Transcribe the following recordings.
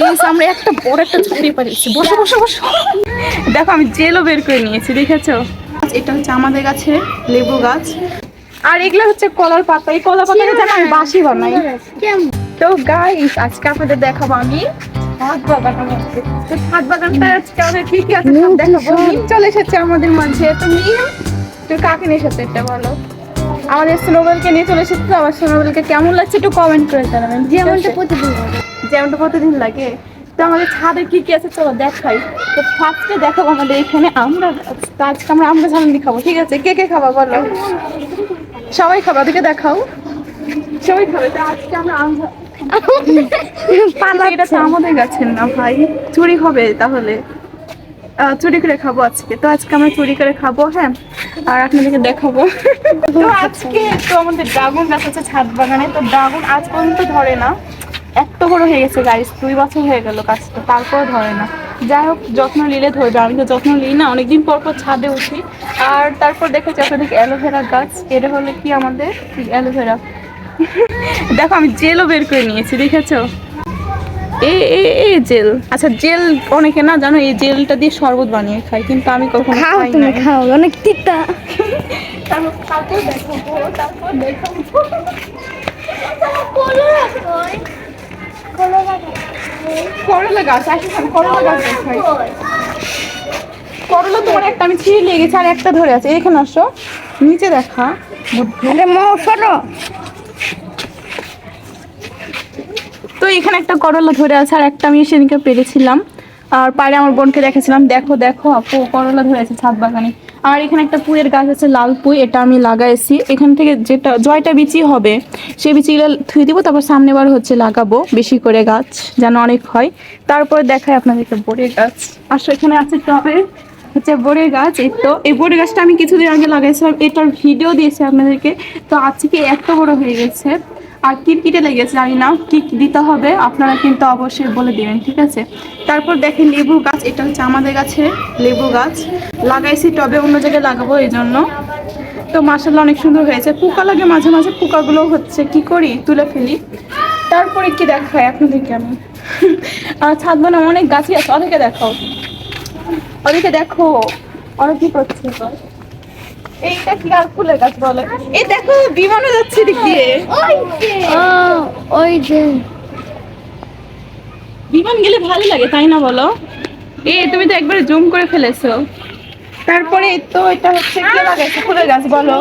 Guys আমরা একটা বড় একটা ঝুড়ি পারিয়েছি বসো বসো বসো। দেখো আমি জেলও বের করে নিয়েছি দেখেছ? এটা হচ্ছে আমাদের গাছে লেবু গাছ। আর এগুলো হচ্ছে কলার পাতা। এই কলা পাতা যেন আমি বাসি বানাই। তো গাইস আজকে আপনাদের দেখাবো আমি ছাদ বাগান ছাদ বাগানটা আজকে আমাদের কি কি আছে দেখাবো। মিম চলে এসেছে আমাদের মাঝে। তো মিম তুই কাকে নিয়ে এসেছে এটা বলো? আমাদের স্নোবেলকে নিয়ে চলে এসেছে। আমার স্নোবেলকে কেমন লাগছে একটু কমেন্ট করে জানাবেন। যেমনটা প্রতিদিন। যেমনটা প্রতিদিন লাগে। তো আমাদের ছাদে কি কি আছে চলো দেখাই। তো ফার্স্টে দেখাবো আমাদের এখানে আমরা। আজকে আমরা আমরা ঝালনি খাব। ঠিক আছে? কে কে খাবা বলো? সবাই খাবা ওদিকে দেখাও। সবাই খাবে। তো আজকে আমরা আম এটা তো আমাদের গাছের না ভাই। চুরি হবে তাহলে। চুরি করে খাব আজকে। তো আজকে আমরা চুরি করে খাব হ্যাঁ। আর আপনাদেরকে দেখাবো। তো আজকে তো আমাদের ড্রাগন গাছ আছে ছাদ বাগানে, তো ড্রাগন আজ পর্যন্ত ধরে না। এত বড় হয়ে গেছে গাইস দুই বছর হয়ে গেল গাছটা তারপর ধরে না। যাই হোক, যত্ন নিলে ধরবে, আমি তো যত্ন নিই না, অনেকদিন পর পর ছাদে উঠি। আর তারপর দেখেছি আপনাদের অ্যালোভেরা গাছ এটা হলে কি আমাদের? অ্যালোভেরা? দেখো, আমি জেলও বের করে নিয়েছি, দেখেছ? এ এ জেল। আচ্ছা জেল অনেকে না জানো এই জেলটা দিয়ে শরবত বানিয়ে খাই কিন্তু আমি কখনো খাও তুমি খাও অনেক তিতা। তারপর তারপর দেখাবো তারপর দেখাবো করলা গাছ করলা গাছ দেখাই। করলা তোমার একটা আমি ছিঁড়ে লেগে গেছে আর একটা ধরে আছে। এখানে আসো নিচে দেখা আরে মো সরো। তো এখানে একটা করলা ধরে আছে আর একটা আমি সেদিনকে পেরেছিলাম। আর পাড়ে আমার বোনকে দেখেছিলাম। দেখো দেখো আপু, করলা ধরে আছে ছাদ বাগানে। আর এখানে একটা পুঁয়ের গাছ আছে, লাল পুঁই, এটা আমি লাগাইছি। এখান থেকে যেটা, জয়টা বিচি হবে, সেই বিচিগুলো থুয়ে দিব, তারপর সামনে বার হচ্ছে লাগাবো বেশি করে গাছ, যেন অনেক হয়। তারপরে দেখায় আপনাদেরকে বড়ের গাছ। আসো, এখানে আছে টবে, হচ্ছে বড়ের গাছ, এই তো। এই বড়ের গাছটা আমি কিছুদিন আগে লাগাইছিলাম, এটার ভিডিও দিয়েছি আপনাদেরকে। তো আজকে এত বড় হয়ে গেছে। আর কিটকিটে লেগেছে, জানি না, কি দিতে হবে, আপনারা কিন্তু অবশ্যই বলে দিবেন, ঠিক আছে? তারপর দেখেন লেবু গাছ, এটা হচ্ছে আমাদের গাছে লেবু গাছ। লাগাইছি, টবে অন্য জায়গায় লাগাবো এই জন্য। তো মাসাল্লাহ অনেক সুন্দর হয়েছে। পোকা লাগে মাঝে মাঝে পোকাগুলো হচ্ছে, কি করি? তুলে ফেলি। তারপরে কি দেখায় আপনাদেরকে আমি। আর ছাদ বানাম অনেক গাছই আছে ওদেরকে দেখাও। ওদিকে দেখো ওরা কি করছে? এইটা কি আর ফুলের গাছ বলে? এই দেখো বিমানও যাচ্ছে দিক দিয়ে। ও ওই যে। বিমান গেলে ভালো লাগে তাই না বলো? এ তুমি তো একবারে জুম করে ফেলেছো। তারপরে তো এটা হচ্ছে কি লাগাইছে ফুলের গাছ বলো?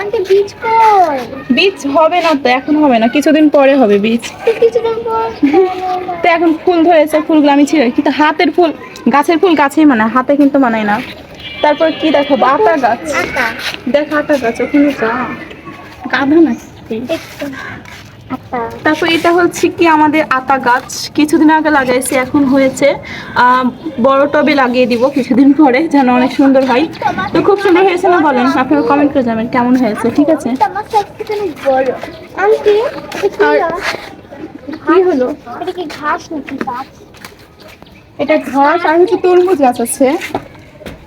আন্টি বীজ কই বীজ হবে না তো এখন হবে না কিছুদিন পরে হবে বীজ তো কিছুদিন পর তো এখন ফুল ধরেছে ফুলগুলো আমি ছিঁড়ে কিন্তু হাতের ফুল গাছের ফুল গাছেই মানায় হাতে কিন্তু মানায় না। তারপর কি দেখো? আতা গাছ। আটা। দেখ আতা গাছ ওখানে যা। গাধা নাকি? তারপর এটা হচ্ছে কি আমাদের আতা গাছ। কিছুদিন আগে লাগাইছি এখন হয়েছে। বড় টবে লাগিয়ে দিব কিছুদিন পরে যেন অনেক সুন্দর হয়। তো খুব সুন্দর হয়েছে না বলেন? আপনারা কমেন্ট করে যাবেন কেমন হয়েছে ঠিক আছে? কি হলো? এটা কি ঘাস এটা ঘাস আর হচ্ছে তরমুজ গাছ আছে।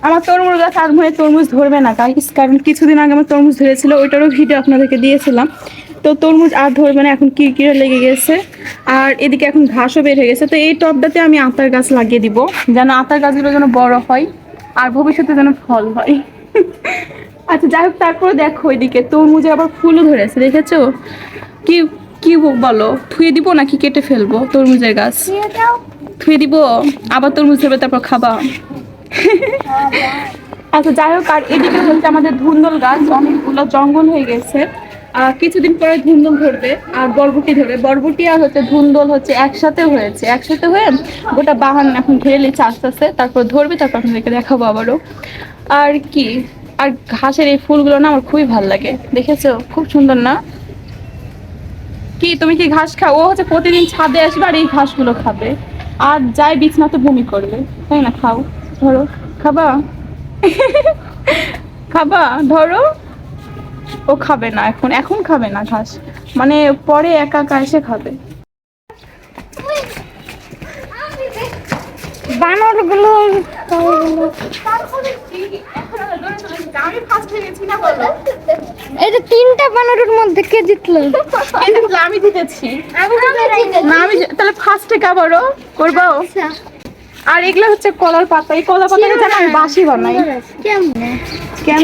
আমার তরমুজ গাছ আর মনে তরমুজ ধরবে না কারণ কিছুদিন আগে আমার তরমুজ ধরেছিল ওইটারও ভিডিও আপনাদেরকে দিয়েছিলাম। তো তরমুজ আর ধরবে না এখন কিরকিরে লেগে গেছে। আর এদিকে এখন ঘাসও বের হয়ে গেছে তো এই টবটাতে আমি আতার গাছ লাগিয়ে দিব যেন আতার গাছগুলো যেন বড় হয় আর ভবিষ্যতে যেন ফল হয়। আচ্ছা যাই হোক তারপরে দেখো ওইদিকে তরমুজে আবার ফুলও ধরেছে দেখেছ? কি কি বলো থুয়ে দিব নাকি কেটে ফেলব তরমুজের গাছ? থুয়ে দিব আবার তরমুজ ধরবে তারপর খাবা। আচ্ছা যাই হোক, আর এদিকে হচ্ছে আমাদের ধুন্দল গাছ, অনেকগুলো জঙ্গল হয়ে গেছে। কিছুদিন পরে ধুন্দল ধরবে, আর বরবটি ধরবে। বরবটি আর হচ্ছে ধুন্দল হচ্ছে একসাথে হয়েছে। একসাথে হয়ে গোটা বাহান এখন ঘিরে নিচ্ছে আস্তে আস্তে। তারপর ধরবে, তারপর আপনাদেরকে দেখাবো আবারও। আর কি, আর ঘাসের এই ফুলগুলো না আমার খুবই ভালো লাগে। দেখেছ? খুব সুন্দর না? কি, তুমি কি ঘাস খাও? ও হচ্ছে প্রতিদিন ছাদে আসবে আর এই ঘাসগুলো খাবে। আর যাই, বিছনাতে বমি করবে। তাই না? খাও। ধরো খাবা? খাবা? ধরো। ও খাবে না এখন এখন খাবে না ঘাস মানে পরে একা একা এসে খাবে। বানরগুলো। তারপরে কি এখন আমরা আমি ফার্স্ট গেছি না বলো এই যে তিনটা বানরের মধ্যে কে জিতলো? আমি জিতেছি। আমি না আমি তাহলে ফার্স্টে কাবারও করব আচ্ছা। আর এগুলো হচ্ছে কলার পাতা। এই কলার পাতা জানো আমি বাসি বানাই। কেমন? কেন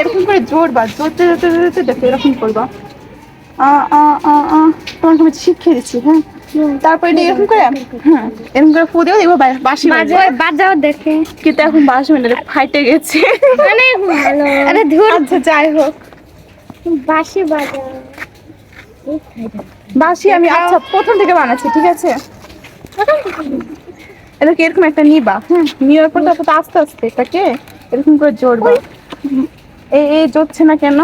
এরকম করে জোরবা জোরতে জোরতে জোরতে দেখো এরকম করবা। আ আ আ আ তোমাকে আমি শিখিয়ে দিচ্ছি হ্যাঁ? তারপরে এটা এরকম করে হ্যাঁ এরকম করে ফু দিও দেখব বা- বাসি বাজে বাজাও দেখে। কিন্তু এখন বাসি মানে ফাইটে গেছে। অনেক ভালো। আরে ধুর। আচ্ছা যাই হোক। বাঁশি বাজাও। বাসি আমি আচ্ছা প্রথম থেকে বানাচ্ছি ঠিক আছে? এটাকে এরকম একটা নিবা হ্যাঁ নেওয়ার পর তারপর আস্তে আস্তে এটাকে এরকম করে জোরবা এই এই জড়ছে না কেন?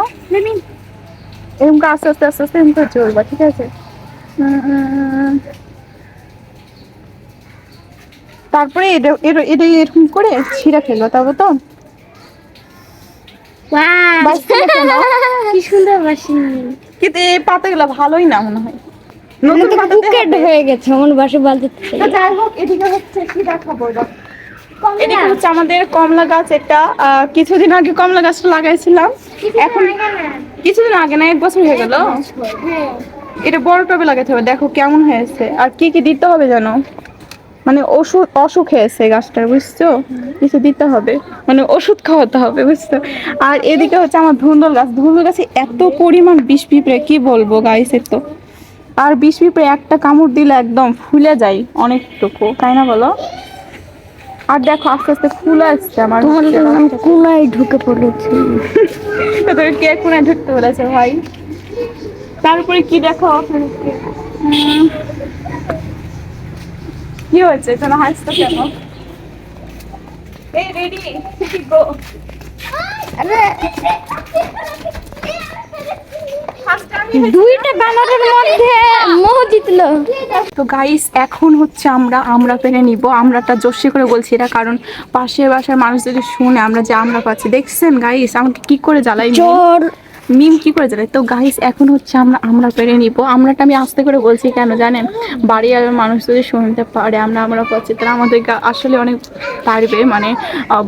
এরকম করে আস্তে আস্তে আস্তে আস্তে এরকম করে জোরবা ঠিক আছে। তারপরে এটা এটা এরকম করে ছিঁড়া ফেলব তারপর তো? কি সুন্দর কিন্তু এই পাতাগুলো ভালোই না মনে হয়। নতুন নতুন হয়ে গেছে আমার বাঁশি বাজাতে যাই হোক এদিকে হচ্ছে কি দেখাবো এদিকে হচ্ছে আমাদের কমলা গাছ এটা কিছুদিন আগে কমলা গাছটা লাগাইছিলাম। এখন কিছুদিন আগে না এক বছর হয়ে গেল। হ্যাঁ। এটা বড় টবে লাগাতে হবে দেখো কেমন হয়েছে। আর কি কি দিতে হবে জানো? মানে ওষুধ অসুখ হয়েছে গাছটার বুঝছ? কিছু দিতে হবে। মানে ওষুধ খাওয়াতে হবে বুঝছ? আর এদিকে হচ্ছে আমার ধুন্দল গাছ। ধুন্দল গাছে এত পরিমাণ বিষ পিঁপড়ে কি বলব গাইসের তো। আর বিষ পিঁপড়ে একটা কামড় দিলে একদম ফুলে যায় অনেকটুকু তাই না বলো? আর দেখো আস্তে আস্তে ফুলে আসছে আমার কুলাই ঢুকে পড়েছে। তোদের কে কোনায় ঢুকতে বলেছে ভাই? তারপরে কি দেখো? কি হয়েছে? যেন হাসতো কেন? এই রেডি গো। দুইটা বানরের মধ্যে মোহ জিতলো। তো গাইস এখন হচ্ছে আমরা আমরা পেরে নিব। আমরাটা জোশে করে বলছি এটা কারণ পাশের বাসার মানুষ যদি শুনে আমরা যে আমরা পাচ্ছি। দেখছেন গাইস আমাকে কি করে জ্বালাই মিম? মিম কি করে জ্বালাই তো গাইস এখন হচ্ছে আমরা আমরা পেরে নিব। আমরাটা আমি আস্তে করে বলছি কেন জানেন? বাড়ি আর মানুষ যদি শুনতে পারে আমরা আমরা পাচ্ছি তারা আমাদের আসলে অনেক পারবে মানে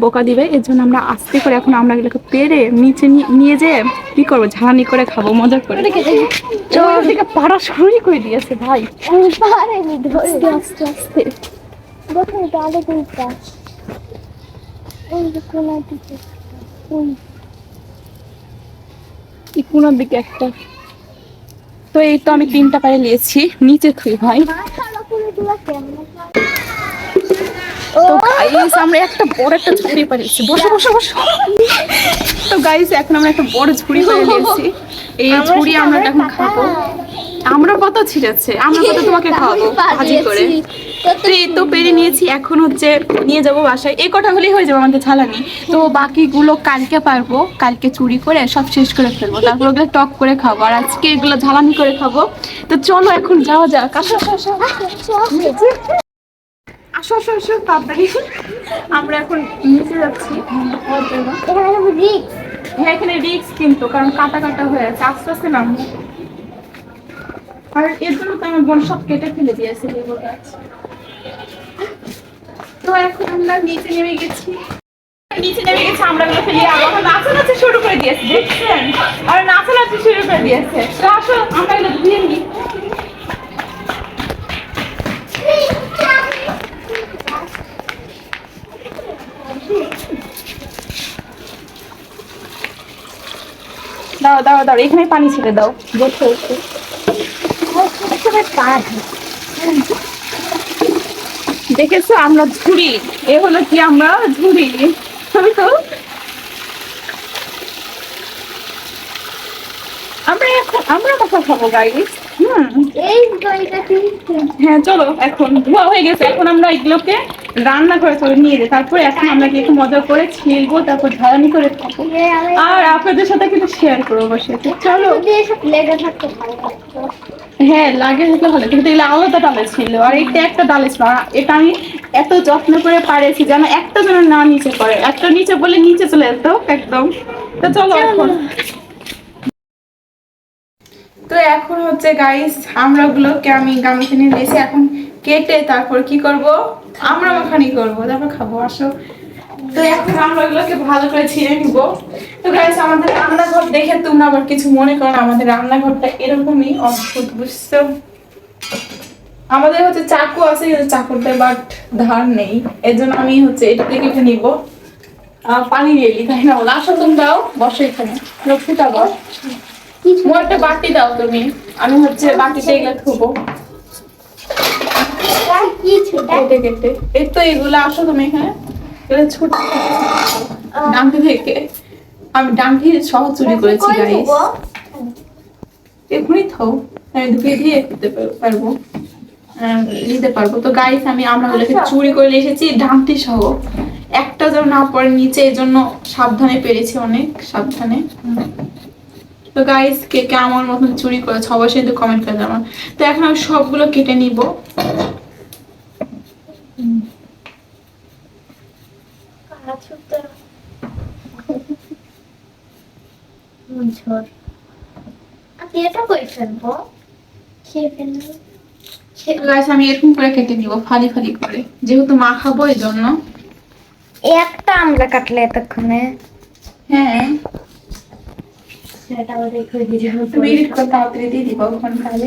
বোকা দিবে। এর জন্য আমরা আস্তে করে এখন আমরা আমরাগুলোকে পেরে নিচে নিয়ে যেয়ে কি করব? ঝালানি করে খাব মজা করে। পাড়া শুরুই করে দিয়েছে ভাই? আস্তে আস্তে ওই দিকে। ওই এই কোনার দিকে একটা। তো এই তো আমি তিনটা পায়ে নিয়েছি নিচে থুই ভাই। তো গাইস আমরা একটা বড় একটা ঝুড়ি পাড়িয়েছি বসো বসো বসো। তো গাইস এখন আমরা একটা বড় ঝুড়ি পাড়িয়েছি এই ঝুড়ি আমরা এখন খাব। আমরা কত ছিঁড়েছে আমরা কত তোমাকে খাওয়াবো ভাজি করে। তো এই তো পেরে নিয়েছি এখন হচ্ছে নিয়ে যাব বাসায়। এই কটা হলেই হয়ে যাবে আমাদের ছালানি তো বাকিগুলো কালকে পারব কালকে চুরি করে সব শেষ করে ফেলব। তারপর ওগুলো টক করে খাব আর আজকে এগুলো ঝালানি করে খাব। তো চলো এখন যাওয়া যাক। আসো আসো আসো। আসো আসো আসো তাড়াতাড়ি। আমরা এখন নিচে যাচ্ছি। হ্যাঁ এখানে রিক্স কিন্তু কারণ কাটা কাটা হয়ে আছে। আস্তে আস্তে নামবো। আর এর জন্য তো আমার বোন সব কেটে ফেলে দিয়েছে লেবু গাছ। তো এখন আমরা নিচে নেমে গেছি। নিচে নেমে গেছি, আমরা গুলো ফেলে। আবার নাচানাচি শুরু করে দিয়েছে, দেখছেন? আর নাচানাচি শুরু করে দিয়েছে। তো আসো, আমরা এগুলো ধুয়ে নিই। দাও দাও দাও, এখানে পানি ছেড়ে দাও। বসে বসে। দেখেছ আমরা ঝুড়ি। এ হলো কি আমরা ঝুড়ি? আমরা এখন আমরা খাব গাইস হ্যাঁ চলো এখন ধোয়া হয়ে গেছে। এখন আমরা এগুলোকে রান্না করে চলে নিয়ে যাই। তারপরে এখন আমরা কি একটু মজা করে ছিলবো তারপর ঝালানি করে খাব। আর আপনাদের সাথে কিন্তু শেয়ার করব বসে। চলো। লেগে ভালো হ্যাঁ লাগে হলে। কিন্তু এগুলো আলাদা ডালে ছিল। আর এটা একটা ডালে ছিল। এটা আমি এত যত্ন করে পারেছি যেন একটা যেন না নিচে পড়ে। একটা নিচে বলে নিচে চলে যেত একদম। তো চলো এখন। তো এখন হচ্ছে গাইস আমরা গুলোকে আমি গামলিতে নিয়ে দিয়েছি। এখন কেটে তারপর কি করব? আমরা মাখানি করব। তারপর খাব। আসো। তো এখন আমরা ওগুলোকে ভালো করে ছিঁড়ে নিব। তো গাইস আমাদের রান্নাঘর দেখে তোমরা আবার কিছু মনে করো আমাদের রান্নাঘরটা এরকমই অদ্ভুত বুঝছ? আমাদের হচ্ছে চাকু আছে কিন্তু চাকুতে বাট ধার নেই। এর জন্য আমি হচ্ছে এটা থেকে একটু নিব। পানি রেলি তাই না? বলো আসো তোমরাও বসো এখানে। লক্ষ্মীটা বস। মোর একটা বাটি দাও তুমি। আমি হচ্ছে বাটিতে এগুলো থুবো এই তো এগুলো আসো তুমি এখানে। এগুলো ছোট। ডাঙ্কি থেকে আমি ডাঙ্কি সহ চুরি করেছি গাইস? এখনই থাও আমি ঢুকে দিয়ে দিতে পারব। নিতে পারব। তো গাইস আমি আমরা ওগুলোকে চুরি করে এসেছি ডাংটি সহ। একটা যেন না পড়ে নিচে এই জন্য সাবধানে পেরেছি অনেক সাবধানে। তো গাইস কে কে আমার মতন চুরি করেছে অবশ্যই কিন্তু কমেন্ট করে জানান তো এখন আমি সবগুলো কেটে নিব কারা ছোট? ঝড়। আমি এটা কই ফেলব। খেয়ে ফেলব। গাইস আমি এরকম করে কেটে নিব ফালি ফালি করে। যেহেতু মা খাব এই জন্য একটা আমরা কাটলে এতক্ষণে। হ্যাঁ।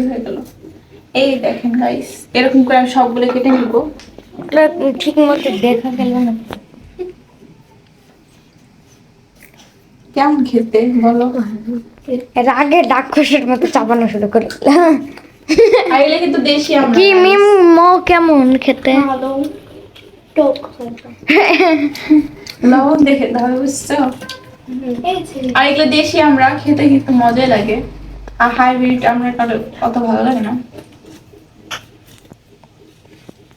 হয়ে এই দেখেন গাইস এরকম করে আমি সবগুলো কেটে নিব। ঠিক মতো দেখা গেল না। কেমন খেতে বলো? এর আগে ডাক্ষসের মতো চাপানো শুরু করে আর এগুলো কিন্তু দেশি আমরা। কি মিম মো কেমন খেতে? ভালো। টক লবণ দেখে তাহলে বুঝছ? আর এগুলো দেশি আমরা খেতে কিন্তু মজাই লাগে। আর হাইব্রিড আমরা কারো- অত ভালো লাগে না।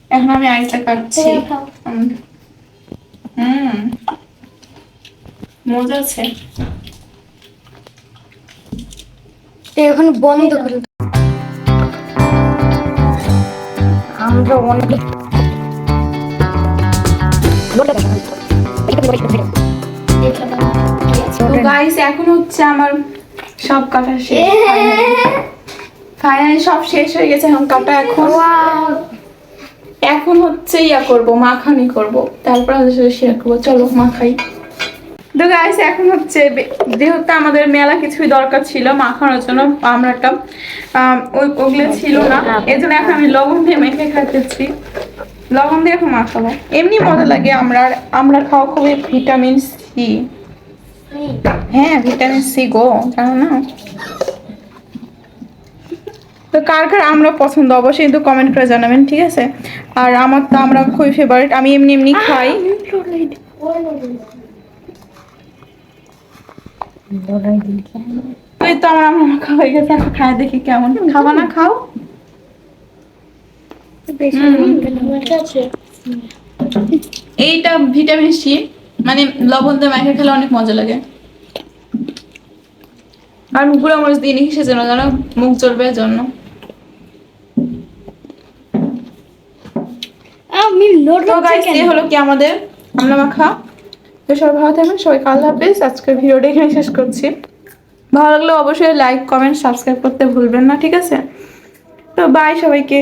এখন আমি আরেকটা কাটছি। হুম। হুম মজা আছে। এখন বন্ধ করে আমরা অনেক গাইস এখন হচ্ছে আমার সব কাটা শেষ। ফাইনালি সব শেষ হয়ে গেছে এখন কাটা এখন। এখন হচ্ছে ইয়া করব মাখানি করব। তারপর আমাদের সাথে শেয়ার করব। চলো মাখাই। তো গাইস এখন হচ্ছে যেহেতু আমাদের মেলা কিছুই দরকার ছিল, মাখানোর জন্য আমরা একটা ওগুলো ছিল না। এই জন্য এখন আমি লবণ দিয়ে মেখে খাচ্ছি লবণ দিয়ে এখন মাখাবো। এমনি মজা লাগে আমরা আমরা খাওয়া খুবই ভিটামিন সি। হ্যাঁ ভিটামিন সি গো, জানো না? তো কার কার আমরা পছন্দ, অবশ্যই কিন্তু কমেন্ট করে জানাবেন, ঠিক আছে? আর আমার তো আমরা খুবই ফেভারিট আমি এমনি এমনি খাই। তো এই তো আমার আমরা মাখা হয়ে গেছে এখন খাই দেখি কেমন। খাবা না খাও। এইটা ভিটামিন সি মানে লবণ দিয়ে মাখা খেলে অনেক মজা লাগে। আর গুঁড়ো মরিচ দিয়ে নিয়ে সেজন্য যেন মুখ চলবে জন্য। তো গাইস এই হলো কি আমাদের আমরা মাখা। তো সবাই ভালো থাকবেন সবাই কাল হাফেজ। আজকের ভিডিওটা এখানে শেষ করছি। ভালো লাগলে অবশ্যই লাইক কমেন্ট সাবস্ক্রাইব করতে ভুলবেন না, ঠিক আছে? তো বাই সবাইকে।